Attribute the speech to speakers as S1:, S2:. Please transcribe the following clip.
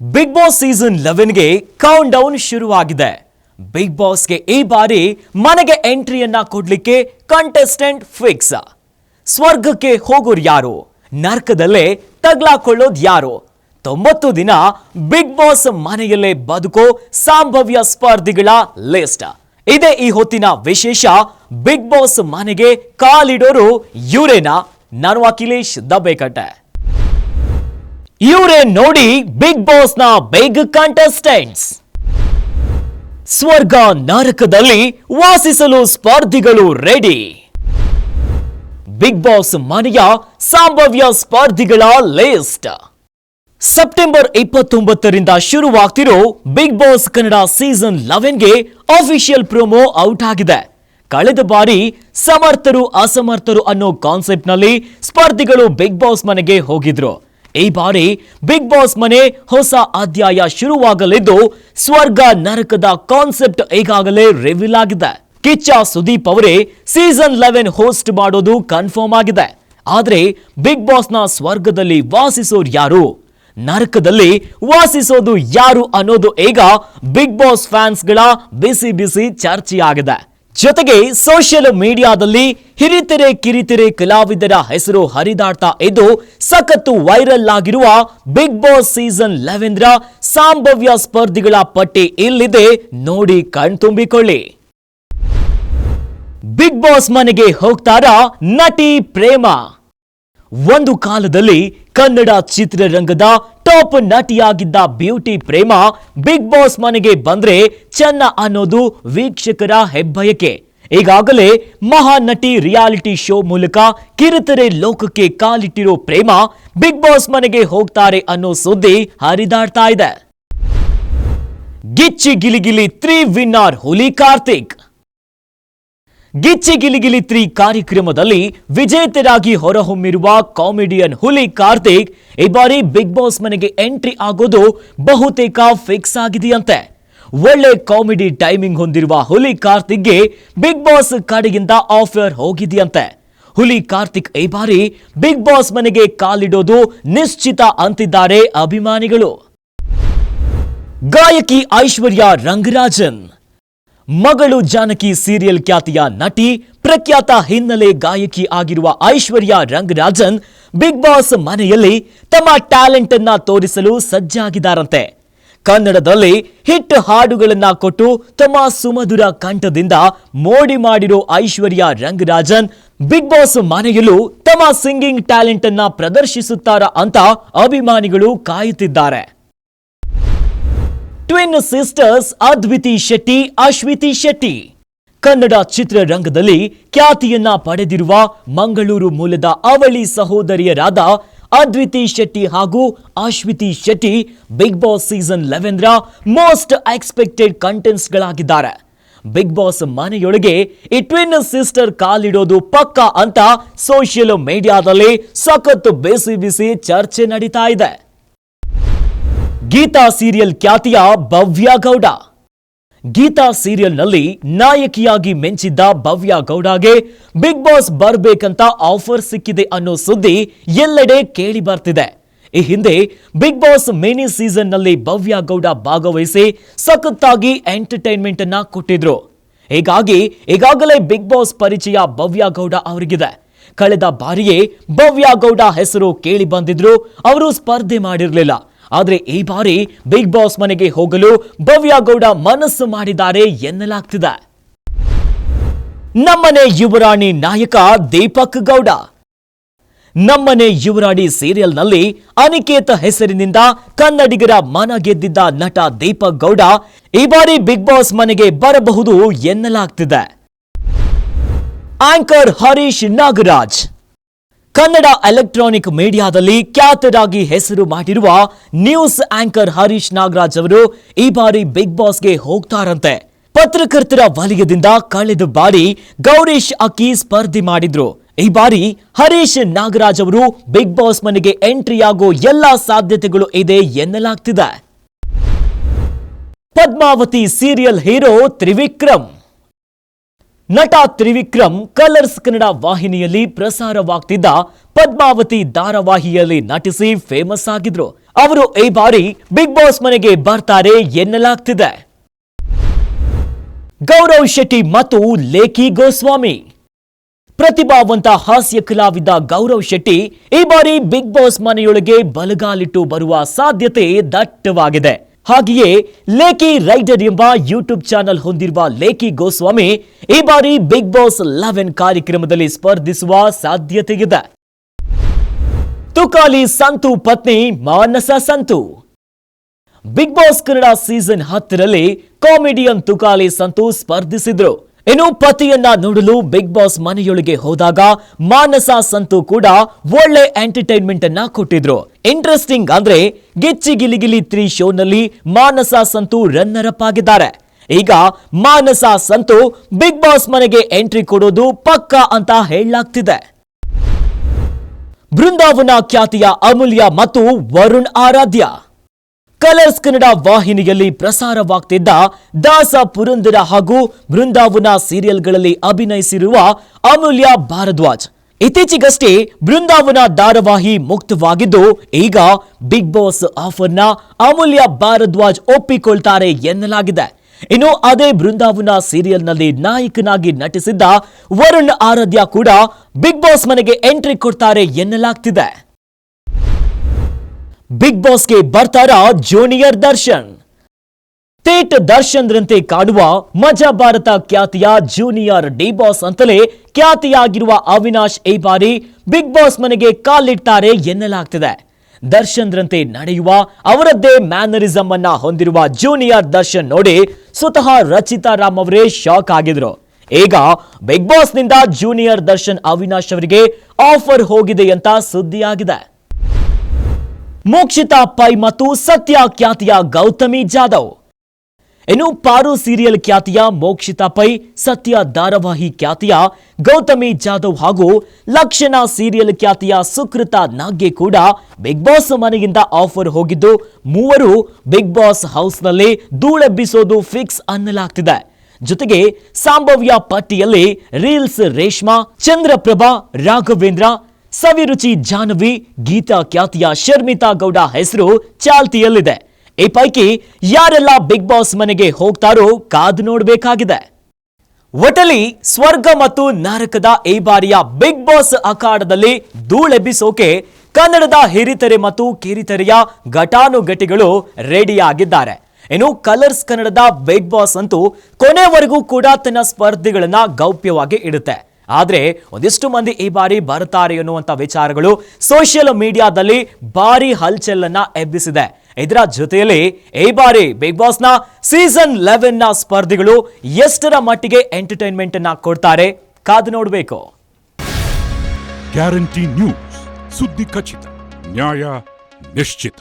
S1: Big boss season ಲೆವೆನ್ಗೆ count down ಶುರುವಾಗಿದೆ big ಬಾಸ್ಗೆ ಈ ಬಾರಿ ಮನೆಗೆ ಎಂಟ್ರಿಯನ್ನ ಕೊಡ್ಲಿಕ್ಕೆ ಕಂಟೆಸ್ಟೆಂಟ್ ಫಿಕ್ಸ್ ಸ್ವರ್ಗಕ್ಕೆ ಹೋಗೋರು ಯಾರು? ನರ್ಕದಲ್ಲೇ ತಗ್ಲಾಕೊಳ್ಳೋದು ಯಾರು? ತೊಂಬತ್ತು ದಿನ ಬಿಗ್ ಬಾಸ್ ಮನೆಯಲ್ಲೇ ಬದುಕೋ ಸಂಭವ್ಯ ಸ್ಪರ್ಧಿಗಳ ಲಿಸ್ಟ್ ಇದೇ ಈ ಹೊತ್ತಿನ ವಿಶೇಷ ಬಿಗ್ ಬಾಸ್ ಮನೆಗೆ ಕಾಲಿಡೋರು ಯೂರೇನಾ ನಾನು ಅಖಿಲೇಶ್ ದಬ್ಬೆಕಟ್ಟೆ ಇವರೇ ನೋಡಿ ಬಿಗ್ ಬಾಸ್ನ ಬಿಗ್ ಕಂಟೆಸ್ಟೆಂಟ್ಸ್ ಸ್ವರ್ಗ ನರಕದಲ್ಲಿ ವಾಸಿಸಲು ಸ್ಪರ್ಧಿಗಳು ರೆಡಿ ಬಿಗ್ ಬಾಸ್ ಮನೆಯ ಸಂಭಾವ್ಯ ಸ್ಪರ್ಧಿಗಳ ಲಿಸ್ಟ್ ಸೆಪ್ಟೆಂಬರ್ ಇಪ್ಪತ್ತೊಂಬತ್ತರಿಂದ ಶುರುವಾಗ್ತಿರೋ ಬಿಗ್ ಬಾಸ್ ಕನ್ನಡ ಸೀಸನ್ ಲೆವೆನ್ಗೆ ಅಫಿಷಿಯಲ್ ಪ್ರೋಮೋ ಔಟ್ ಆಗಿದೆ. ಕಳೆದ ಬಾರಿ ಸಮರ್ಥರು ಅಸಮರ್ಥರು ಅನ್ನೋ ಕಾನ್ಸೆಪ್ಟ್ನಲ್ಲಿ ಸ್ಪರ್ಧಿಗಳು ಬಿಗ್ ಬಾಸ್ ಮನೆಗೆ ಹೋಗಿದ್ರು. ಈ ಬಾರಿ ಬಿಗ್ ಬಾಸ್ ಮನೆ ಹೊಸ ಅಧ್ಯಾಯ ಶುರುವಾಗಲಿದ್ದು, ಸ್ವರ್ಗ ನರಕದ ಕಾನ್ಸೆಪ್ಟ್ ಈಗಾಗಲೇ ರಿವೀಲ್ ಆಗಿದೆ. ಕಿಚ್ಚ ಸುದೀಪ್ ಅವರೇ ಸೀಸನ್ ಲೆವೆನ್ ಹೋಸ್ಟ್ ಮಾಡೋದು ಕನ್ಫರ್ಮ್ ಆಗಿದೆ. ಆದ್ರೆ ಬಿಗ್ ಬಾಸ್ನ ಸ್ವರ್ಗದಲ್ಲಿ ವಾಸಿಸೋರು ಯಾರು? ನರಕದಲ್ಲಿ ವಾಸಿಸೋದು ಯಾರು ಅನ್ನೋದು ಈಗ ಬಿಗ್ ಬಾಸ್ ಫ್ಯಾನ್ಸ್ಗಳ ಬಿಸಿ ಬಿಸಿ ಚರ್ಚೆಯಾಗಿದೆ. ಜೊತೆಗೆ ಸೋಷಿಯಲ್ ಮೀಡಿಯಾದಲ್ಲಿ ಹಿರಿತೆರೆ ಕಿರಿತೆರೆ ಕಲಾವಿದರ ಹೆಸರು ಹರಿದಾಡ್ತಾ ಇದ್ದು ಸಖತ್ತು ವೈರಲ್ ಆಗಿರುವ ಬಿಗ್ ಬಾಸ್ ಸೀಸನ್ ಲೆವೆನ್ ರ ಸಂಭವ್ಯ ಸ್ಪರ್ಧಿಗಳ ಪಟ್ಟಿ ಇಲ್ಲಿದೆ. ನೋಡಿ ಕಣ್ತುಂಬಿಕೊಳ್ಳಿ ಬಿಗ್ ಬಾಸ್ ಮನೆಗೆ ಹೋಗ್ತಾರಾ ನಟಿ ಪ್ರೇಮ? ಒಂದು ಕಾಲದಲ್ಲಿ ಕನ್ನಡ ಚಿತ್ರರಂಗದ ಟಾಪ್ ನಟಿಯಾಗಿದ್ದ ಬ್ಯೂಟಿ ಪ್ರೇಮ ಬಿಗ್ ಬಾಸ್ ಮನೆಗೆ ಬಂದ್ರೆ ಚೆನ್ನ ಅನ್ನೋದು ವೀಕ್ಷಕರ ಹೆಬ್ಬಯಕೆ. ಈಗಾಗಲೇ ಮಹಾನಟಿ ನಟಿ ರಿಯಾಲಿಟಿ ಶೋ ಮೂಲಕ ಕಿರುತೆರೆ ಲೋಕಕ್ಕೆ ಕಾಲಿಟ್ಟಿರೋ ಪ್ರೇಮ ಬಿಗ್ ಬಾಸ್ ಮನೆಗೆ ಹೋಗ್ತಾರೆ ಅನ್ನೋ ಸುದ್ದಿ ಹರಿದಾಡ್ತಾ ಇದೆ. ಗಿಚ್ಚಿ ಗಿಲಿಗಿಲಿ ತ್ರೀ ವಿನ್ನರ್ ಹುಲಿ ಕಾರ್ತಿಕ್. ಗಿಚ್ಚಿ ಗಿಲಿಗಿಲಿ ತ್ರೀ ಕಾರ್ಯಕ್ರಮದಲ್ಲಿ ವಿಜೇತರಾಗಿ ಹೊರಹೊಮ್ಮಿರುವ ಕಾಮಿಡಿಯನ್ ಹುಲಿ ಕಾರ್ತಿಕ್, ಈ ಬಾರಿ ಬಿಗ್ ಬಾಸ್ ಮನೆಗೆ ಎಂಟ್ರಿ ಆಗೋದು ಬಹುತೇಕ ಫಿಕ್ಸ್ ಆಗಿದೆಯಂತೆ. ಒಳ್ಳೆ ಕಾಮಿಡಿ ಟೈಮಿಂಗ್ ಹೊಂದಿರುವ ಹುಲಿ ಕಾರ್ತಿಕ್ಗೆ ಬಿಗ್ ಬಾಸ್ ಕಡೆಯಿಂದ ಆಫರ್ ಹೋಗಿದೆಯಂತೆ. ಹುಲಿ ಕಾರ್ತಿಕ್ ಈ ಬಾರಿ ಬಿಗ್ ಬಾಸ್ ಮನೆಗೆ ಕಾಲಿಡೋದು ನಿಶ್ಚಿತ ಅಂತಿದ್ದಾರೆ ಅಭಿಮಾನಿಗಳು. ಗಾಯಕಿ ಐಶ್ವರ್ಯ ರಂಗರಾಜನ್. ಮಗಳು ಜಾನಕಿ ಸೀರಿಯಲ್ ಖ್ಯಾತಿಯ ನಟಿ ಪ್ರಖ್ಯಾತ ಹಿನ್ನೆಲೆ ಗಾಯಕಿ ಆಗಿರುವ ಐಶ್ವರ್ಯ ರಂಗರಾಜನ್ ಬಿಗ್ ಬಾಸ್ ಮನೆಯಲ್ಲಿ ತಮ್ಮ ಟ್ಯಾಲೆಂಟ್ ಅನ್ನ ತೋರಿಸಲು ಸಜ್ಜಾಗಿದ್ದಾರಂತೆ. ಕನ್ನಡದಲ್ಲಿ ಹಿಟ್ ಹಾಡುಗಳನ್ನ ಕೊಟ್ಟು ತಮ್ಮ ಸುಮಧುರ ಕಂಠದಿಂದ ಮೋಡಿ ಮಾಡಿರೋ ಐಶ್ವರ್ಯ ರಂಗರಾಜನ್ ಬಿಗ್ ಬಾಸ್ ಮನೆಯಲ್ಲೂ ತಮ್ಮ ಸಿಂಗಿಂಗ್ ಟ್ಯಾಲೆಂಟ್ ಅನ್ನ ಪ್ರದರ್ಶಿಸುತ್ತಾರ ಅಂತ ಅಭಿಮಾನಿಗಳು ಕಾಯುತ್ತಿದ್ದಾರೆ. ಟ್ವಿನ್ ಸಿಸ್ಟರ್ಸ್ ಅದ್ವಿತಿ ಶೆಟ್ಟಿ ಅಶ್ವಿತಿ ಶೆಟ್ಟಿ ಕನ್ನಡ ಚಿತ್ರರಂಗದಲ್ಲಿ ಖ್ಯಾತಿಯನ್ನ ಪಡೆದಿರುವ ಮಂಗಳೂರು ಮೂಲದ ಅವಳಿ ಸಹೋದರಿಯರಾದ ಅದ್ವಿತಿ ಶೆಟ್ಟಿ ಹಾಗೂ Ashwiti Shetty Bigg Boss season eleven ರ ಮೋಸ್ಟ್ ಎಕ್ಸ್ಪೆಕ್ಟೆಡ್ ಕಂಟೆಂಟ್ಸ್ಗಳಾಗಿದ್ದಾರೆ ಬಿಗ್ ಬಾಸ್ ಮನೆಯೊಳಗೆ ಈ ಟ್ವಿನ್ ಸಿಸ್ಟರ್ ಕಾಲಿಡೋದು ಪಕ್ಕ ಅಂತ ಸೋಷಿಯಲ್ ಮೀಡಿಯಾದಲ್ಲಿ ಸಖತ್ ಬಿಸಿ ಬಿಸಿ ಚರ್ಚೆ ನಡೀತಾ ಇದೆ. ಗೀತಾ ಸೀರಿಯಲ್ ಖ್ಯಾತಿಯ ಭವ್ಯ ಗೌಡ. ಗೀತಾ ಸೀರಿಯಲ್ನಲ್ಲಿ ನಾಯಕಿಯಾಗಿ ಮೆಂಚಿದ್ದ ಭವ್ಯ ಗೌಡಗೆ ಬಿಗ್ ಬಾಸ್ ಬರಬೇಕಂತ ಆಫರ್ ಸಿಕ್ಕಿದೆ ಅನ್ನೋ ಸುದ್ದಿ ಎಲ್ಲೆಡೆ ಕೇಳಿ ಬರ್ತಿದೆ. ಈ ಹಿಂದೆ ಬಿಗ್ ಬಾಸ್ ಮಿನಿ ಸೀಸನ್ನಲ್ಲಿ ಭವ್ಯ ಗೌಡ ಭಾಗವಹಿಸಿ ಸಖತ್ತಾಗಿ ಎಂಟರ್ಟೈನ್ಮೆಂಟ್ ಅನ್ನ ಕೊಟ್ಟಿದ್ರು. ಹೀಗಾಗಿ ಈಗಾಗಲೇ ಬಿಗ್ ಬಾಸ್ ಪರಿಚಯ ಭವ್ಯ ಗೌಡ ಅವರಿಗಿದೆ. ಕಳೆದ ಬಾರಿಯೇ ಭವ್ಯ ಗೌಡ ಹೆಸರು ಕೇಳಿ ಬಂದಿದ್ರು, ಅವರು ಸ್ಪರ್ಧೆ ಮಾಡಿರಲಿಲ್ಲ. ಆದ್ರೆ ಈ ಬಾರಿ ಬಿಗ್ ಬಾಸ್ ಮನೆಗೆ ಹೋಗಲು ಭವ್ಯ ಗೌಡ ಮನಸ್ಸು ಮಾಡಿದ್ದಾರೆ ಎನ್ನಲಾಗ್ತಿದೆ. ನಮ್ಮನೆ ಯುವರಾಣಿ ನಾಯಕ ದೀಪಕ್ ಗೌಡ. ನಮ್ಮನೆ ಯುವರಾಣಿ ಸೀರಿಯಲ್ನಲ್ಲಿ ಅನಿಕೇತ ಹೆಸರಿನಿಂದ ಕನ್ನಡಿಗರ ಮನ ಗೆದ್ದಿದ್ದ ನಟ ದೀಪಕ್ ಗೌಡ ಈ ಬಾರಿ ಬಿಗ್ ಬಾಸ್ ಮನೆಗೆ ಬರಬಹುದು ಎನ್ನಲಾಗ್ತಿದೆ. ಆಂಕರ್ ಹರೀಶ್ ನಾಗರಾಜ್. ಕನ್ನಡ ಎಲೆಕ್ಟ್ರಾನಿಕ್ ಮೀಡಿಯಾದಲ್ಲಿ ಖ್ಯಾತರಾಗಿ ಹೆಸರು ಮಾಡಿರುವ ನ್ಯೂಸ್ ಆಂಕರ್ ಹರೀಶ್ ನಾಗರಾಜ್ ಅವರು ಈ ಬಾರಿ ಬಿಗ್ ಬಾಸ್ಗೆ ಹೋಗ್ತಾರಂತೆ. ಪತ್ರಕರ್ತರ ವಲಯದಿಂದ ಕಳೆದ ಬಾರಿ ಗೌರೀಶ್ ಅಕ್ಕಿ ಸ್ಪರ್ಧೆ ಮಾಡಿದ್ರು. ಈ ಬಾರಿ ಹರೀಶ್ ನಾಗರಾಜ್ ಅವರು ಬಿಗ್ ಬಾಸ್ ಮನೆಗೆ ಎಂಟ್ರಿಯಾಗೋ ಎಲ್ಲಾ ಸಾಧ್ಯತೆಗಳು ಇದೆ ಎನ್ನಲಾಗ್ತಿದೆ. Padmavati serial hero Trivikram. ನಟ ತ್ರಿವಿಕ್ರಮ್, ಕಲರ್ಸ್ ಕನ್ನಡ ವಾಹಿನಿಯಲ್ಲಿ ಪ್ರಸಾರವಾಗ್ತಿದ್ದ ಪದ್ಮಾವತಿ ಧಾರಾವಾಹಿಯಲ್ಲಿ ನಟಿಸಿ ಫೇಮಸ್ ಆಗಿದ್ರು. ಅವರು ಈ ಬಾರಿ ಬಿಗ್ ಬಾಸ್ ಮನೆಗೆ ಬರ್ತಾರೆ ಎನ್ನಲಾಗ್ತಿದೆ. ಗೌರವ್ ಶೆಟ್ಟಿ ಮತ್ತು ಲೇಖಿ ಗೋಸ್ವಾಮಿ. ಪ್ರತಿಭಾವಂತ ಹಾಸ್ಯ ಕಲಾವಿದ ಗೌರವ್ ಶೆಟ್ಟಿ ಈ ಬಾರಿ ಬಿಗ್ ಬಾಸ್ ಮನೆಯೊಳಗೆ ಬಲಗಾಲಿಟ್ಟು ಬರುವ ಸಾಧ್ಯತೆ ದಟ್ಟವಾಗಿದೆ. ಹಾಗೆಯೇ ಲೇಕಿ ರೈಡರ್ ಎಂಬ ಯೂಟ್ಯೂಬ್ ಚಾನೆಲ್ ಹೊಂದಿರುವ ಲೇಕಿ ಗೋಸ್ವಾಮಿ ಈ ಬಾರಿ ಬಿಗ್ ಬಾಸ್ ಲೆವೆನ್ ಕಾರ್ಯಕ್ರಮದಲ್ಲಿ ಸ್ಪರ್ಧಿಸುವ ಸಾಧ್ಯತೆಯಿದೆ. ತುಕಾಲಿ ಸಂತು ಪತ್ನಿ Manasa Santu. Bigg Boss Kannada season ಹತ್ತರಲ್ಲಿ ಕಾಮಿಡಿಯನ್ ತುಕಾಲಿ ಸಂತು ಸ್ಪರ್ಧಿಸಿದ್ರು. ಇನ್ನು ಪತಿಯನ್ನ ನೋಡಲು ಬಿಗ್ ಬಾಸ್ ಮನೆಯೊಳಗೆ ಹೋದಾಗ ಮಾನಸ ಸಂತು ಕೂಡ ಒಳ್ಳೆ ಎಂಟರ್ಟೈನ್ಮೆಂಟ್ ಅನ್ನ ಕೊಟ್ಟಿದ್ರು. ಇಂಟ್ರೆಸ್ಟಿಂಗ್ ಅಂದ್ರೆ ಗಿಚ್ಚಿ ಗಿಲಿಗಿಲಿ ತ್ರೀ ಶೋನಲ್ಲಿ ಮಾನಸ ಸಂತು ರನ್ನರ್ ಅಪ್ ಆಗಿದ್ದಾರೆ. ಈಗ ಮಾನಸ ಸಂತು ಬಿಗ್ ಬಾಸ್ ಮನೆಗೆ ಎಂಟ್ರಿ ಕೊಡೋದು ಪಕ್ಕಾ ಅಂತ ಹೇಳಲಾಗ್ತಿದೆ. ಬೃಂದಾವನ ಖ್ಯಾತಿಯ ಅಮೂಲ್ಯ ಮತ್ತು ವರುಣ್ ಆರಾಧ್ಯ. ಕಲರ್ಸ್ ಕನ್ನಡ ವಾಹಿನಿಯಲ್ಲಿ ಪ್ರಸಾರವಾಗ್ತಿದ್ದ ದಾಸ ಪುರಂದರ ಹಾಗೂ ಬೃಂದಾವನ ಸೀರಿಯಲ್ಗಳಲ್ಲಿ ಅಭಿನಯಿಸಿರುವ ಅಮೂಲ್ಯ ಭಾರದ್ವಾಜ್. ಇತ್ತೀಚೆಗಷ್ಟೇ ಬೃಂದಾವನ ಧಾರಾವಾಹಿ ಮುಕ್ತವಾಗಿದ್ದು, ಈಗ ಬಿಗ್ ಬಾಸ್ ಆಫರ್ನ ಅಮೂಲ್ಯ ಭಾರದ್ವಾಜ್ ಒಪ್ಪಿಕೊಳ್ತಾರೆ ಎನ್ನಲಾಗಿದೆ. ಇನ್ನು ಅದೇ ಬೃಂದಾವನ ಸೀರಿಯಲ್ನಲ್ಲಿ ನಾಯಕನಾಗಿ ನಟಿಸಿದ್ದ ವರುಣ್ ಆರಾಧ್ಯ ಕೂಡ ಬಿಗ್ ಬಾಸ್ ಮನೆಗೆ ಎಂಟ್ರಿ ಕೊಡ್ತಾರೆ ಎನ್ನಲಾಗ್ತಿದೆ. ಬಿಗ್ ಬಾಸ್ಗೆ ಬರ್ತಾರ ಜೂನಿಯರ್ ದರ್ಶನ್? ತೇಟ್ ದರ್ಶನ್ರಂತೆ ಕಾಣುವ ಮಜಾ ಭಾರತ ಖ್ಯಾತಿಯ ಜೂನಿಯರ್ ಡಿ ಬಾಸ್ ಅಂತಲೇ ಖ್ಯಾತಿಯಾಗಿರುವ ಅವಿನಾಶ್ ಈ ಬಾರಿ ಬಿಗ್ ಬಾಸ್ ಮನೆಗೆ ಕಾಲಿಡ್ತಾರೆ ಎನ್ನಲಾಗ್ತಿದೆ. ದರ್ಶನ್ರಂತೆ ನಡೆಯುವ ಅವರದ್ದೇ ಮ್ಯಾನರಿಸಮ್ ಅನ್ನ ಹೊಂದಿರುವ ಜೂನಿಯರ್ ದರ್ಶನ್ ನೋಡಿ ಸ್ವತಃ ರಚಿತಾ ರಾಮ್ ಅವರೇ ಶಾಕ್ ಆಗಿದ್ರು. ಈಗ ಬಿಗ್ ಬಾಸ್ನಿಂದ ಜೂನಿಯರ್ ದರ್ಶನ್ ಅವಿನಾಶ್ ಅವರಿಗೆ ಆಫರ್ ಹೋಗಿದೆ ಅಂತ ಸುದ್ದಿಯಾಗಿದೆ. ಮೋಕ್ಷಿತಾ ಪೈ ಮತ್ತು ಸತ್ಯ ಖ್ಯಾತಿಯ ಗೌತಮಿ ಜಾಧವ್. ಇನ್ನು ಪಾರು ಸೀರಿಯಲ್ ಖ್ಯಾತಿಯ ಮೋಕ್ಷಿತಾ ಪೈ ಸತ್ಯ ಧಾರಾವಾಹಿ ಖ್ಯಾತಿಯ ಗೌತಮಿ ಜಾಧವ್ ಹಾಗೂ ಲಕ್ಷಣ ಸೀರಿಯಲ್ ಖ್ಯಾತಿಯ ಸುಕೃತ ನಾಗ್ಗೆ ಕೂಡ ಬಿಗ್ ಬಾಸ್ ಮನೆಯಿಂದ ಆಫರ್ ಹೋಗಿದ್ದು, ಮೂವರು ಬಿಗ್ ಬಾಸ್ ಹೌಸ್ನಲ್ಲಿ ಧೂಳೆಬ್ಬಿಸೋದು ಫಿಕ್ಸ್ ಅನ್ನಲಾಗ್ತಿದೆ. ಜೊತೆಗೆ ಸಂಭವ್ಯ ಪಟ್ಟಿಯಲ್ಲಿ ರೀಲ್ಸ್ ರೇಷ್ಮಾ, ಚಂದ್ರಪ್ರಭಾ, ರಾಘವೇಂದ್ರ ಸವಿರುಚಿ ಜಾಹ್ನವಿ, ಗೀತಾ ಖ್ಯಾತಿಯ ಶರ್ಮಿತಾ ಗೌಡ ಹೆಸರು ಚಾಲ್ತಿಯಲ್ಲಿದೆ. ಈ ಪೈಕಿ ಯಾರೆಲ್ಲ ಬಿಗ್ ಬಾಸ್ ಮನೆಗೆ ಹೋಗ್ತಾರೋ ಕಾದು ನೋಡಬೇಕಾಗಿದೆ. ಒಟಲಿ ಸ್ವರ್ಗ ಮತ್ತು ನರಕದ ಈ ಬಾರಿಯ ಬಿಗ್ ಬಾಸ್ ಅಖಾಡದಲ್ಲಿ ಧೂಳೆಬ್ಬಿಸೋಕೆ ಕನ್ನಡದ ಹಿರಿತೆರೆ ಮತ್ತು ಕಿರಿತೆರೆಯ ಘಟಾನುಘಟಿಗಳು ರೆಡಿಯಾಗಿದ್ದಾರೆ. ಇನ್ನು ಕಲರ್ಸ್ ಕನ್ನಡದ ಬಿಗ್ ಬಾಸ್ ಅಂತೂ ಕೊನೆವರೆಗೂ ಕೂಡ ತನ್ನ ಸ್ಪರ್ಧಿಗಳನ್ನ ಗೌಪ್ಯವಾಗಿ ಇಡುತ್ತೆ. ಆದ್ರೆ ಒಂದಿಷ್ಟು ಮಂದಿ ಈ ಬಾರಿ ಬರ್ತಾರೆ ಎನ್ನುವಂಥ ವಿಚಾರಗಳು ಸೋಷಿಯಲ್ ಮೀಡಿಯಾದಲ್ಲಿ ಭಾರಿ ಹಲ್ಚಲನ್ನು ಎಬ್ಬಿಸಿದೆ. ಇದರ ಜೊತೆಯಲ್ಲಿ ಈ ಬಾರಿ ಬಿಗ್ ಬಾಸ್ನ ಸೀಸನ್ ಲೆವೆನ್ನ ಸ್ಪರ್ಧಿಗಳು ಎಷ್ಟರ ಮಟ್ಟಿಗೆ ಎಂಟರ್ಟೈನ್ಮೆಂಟ್ ಅನ್ನ ಕೊಡ್ತಾರೆ ಕಾದು ನೋಡಬೇಕು.
S2: ಗ್ಯಾರಂಟಿ ನ್ಯೂಸ್ ಸುದ್ದಿ ಖಚಿತ, ನ್ಯಾಯ ನಿಶ್ಚಿತ.